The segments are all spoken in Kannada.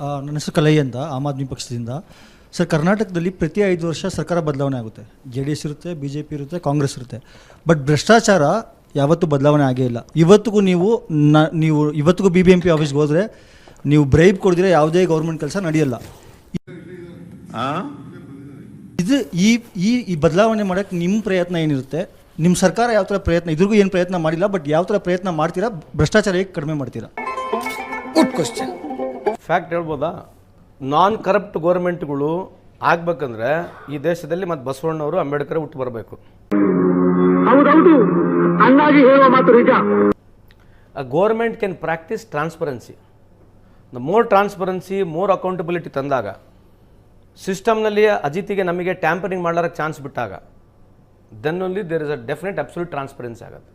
ಆ, ನನ್ನ ಹೆಸರು ಕಲೈ ಅಂತ ಆಮ್ ಆದ್ಮಿ ಪಕ್ಷದಿಂದ. ಸರ್ ಕರ್ನಾಟಕದಲ್ಲಿ ಪ್ರತಿ ಐದು ವರ್ಷ ಸರ್ಕಾರ ಬದಲಾವಣೆ ಆಗುತ್ತೆ. ಜೆ ಡಿ ಎಸ್ ಇರುತ್ತೆ ಬಿ ಜೆ ಪಿ ಇರುತ್ತೆ ಕಾಂಗ್ರೆಸ್ ಇರುತ್ತೆ. ಬಟ್ ಭ್ರಷ್ಟಾಚಾರ ಯಾವತ್ತೂ ಬದಲಾವಣೆ ಆಗೇ ಇಲ್ಲ. ಇವತ್ತಿಗೂ ನೀವು ನ ನೀವು ಇವತ್ತಿಗೂ ಬಿ ಬಿ ಎಂ ಪಿ ಆಫೀಸ್ಗೆ ಹೋದರೆ ನೀವು ಬ್ರೈಬ್ ಕೊಡಿದ್ರೆ ಯಾವುದೇ ಗೌರ್ಮೆಂಟ್ ಕೆಲಸ ನಡೆಯಲ್ಲ. ಇದು ಈ ಈ ಈ ಬದಲಾವಣೆ ಮಾಡೋಕ್ಕೆ ನಿಮ್ಮ ಪ್ರಯತ್ನ ಏನಿರುತ್ತೆ? ನಿಮ್ಮ ಸರ್ಕಾರ ಯಾವ ಥರ ಪ್ರಯತ್ನ ಇದ್ರಿಗೂ ಏನು ಪ್ರಯತ್ನ ಮಾಡಿಲ್ಲ ಬಟ್ ಯಾವ ಥರ ಪ್ರಯತ್ನ ಮಾಡ್ತೀರಾ ಭ್ರಷ್ಟಾಚಾರ ಹೇಗೆ ಕಡಿಮೆ ಮಾಡ್ತೀರಾ? ಫ್ಯಾಕ್ಟ್ ಹೇಳ್ಬೋದಾ? ನಾನ್ ಕರಪ್ಟ್ ಗೋರ್ಮೆಂಟ್ಗಳು ಆಗ್ಬೇಕಂದ್ರೆ ಈ ದೇಶದಲ್ಲಿ ಮತ್ತೆ ಬಸವಣ್ಣವರು ಅಂಬೇಡ್ಕರ್ ಹುಟ್ಟು ಬರಬೇಕು. Government can practice transparency more transparency more accountability ತಂದಾಗ ಸಿಸ್ಟಮ್ನಲ್ಲಿ ಅಜಿತಿಗೆ ನಮಗೆ ಟ್ಯಾಂಪರಿಂಗ್ ಮಾಡ್ಲಾರಕ್ಕೆ ಚಾನ್ಸ್ ಬಿಟ್ಟಾಗ then only there is a definite absolute transparency ಆಗುತ್ತೆ.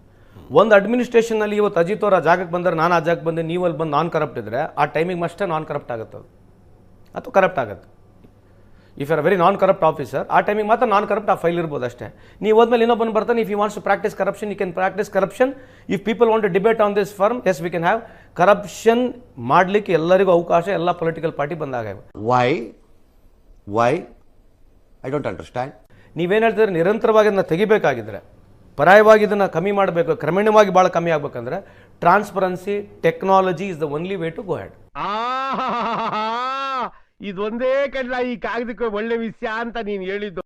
ಒಂದು ಅಡ್ಮಿನಿಸ್ಟ್ರೇಷನಲ್ಲಿ ಇವತ್ತು ಅಜಿತ್ ಅವ್ರು ಆ ಜಾಗಕ್ಕೆ ಬಂದರೆ ನಾನು ಆ ಜಾಗಕ್ಕೆ ಬಂದೆ ನೀವು ಅಲ್ಲಿ ಬಂದು ನಾನ್ ಕರಪ್ಟ್ ಇದ್ದರೆ ಆ ಟೈಮಿಗೆ ಮಷ್ಟೇ ನಾನ್ ಕರಪ್ಟ್ ಆಗುತ್ತೆ ಅದು. ಅಥವಾ ಕರಪ್ಟ್ ಆಗುತ್ತೆ. If are very non corrupt officer ಆ ಟೈಮಿಗೆ ಮಾತ್ರ ನಾನ್ ಕರಪ್ಟ್ ಆ ಫೈಲ್ ಇರ್ಬೋದು ಅಷ್ಟೇ. ನೀವು ಹೋದ್ಮೇಲೆ ಇನ್ನೊಬ್ಬನು ಬರ್ತಾನೆ if you wants to practice corruption you can practice corruption if people want to debate on this forums we can have corruption ಮಾಡಲಿಕ್ಕೆ ಎಲ್ಲರಿಗೂ ಅವಕಾಶ ಎಲ್ಲ ಪೊಲಿಟಿಕಲ್ ಪಾರ್ಟಿ ಬಂದಾಗ why why I don't understand ನೀವೇನು ಹೇಳ್ತಿದ್ರೆ ನಿರಂತರವಾಗಿ ಅದನ್ನ ತೆಗಿಬೇಕಾಗಿದ್ರೆ ಪರಾಯವಾಗಿ ಇದನ್ನು ಕಮ್ಮಿ ಮಾಡಬೇಕು, ಕ್ರಮೇಣವಾಗಿ ಭಾಳ ಕಮ್ಮಿ ಆಗ್ಬೇಕಂದ್ರೆ transparency technology is the only way to go had ಇದೊಂದೇ ಕಡ್ಲ ಈ ಕಾಗದಕ್ಕೆ ಒಳ್ಳೆ ವಿಷಯ ಅಂತ ನೀನು ಹೇಳಿದ್ದು.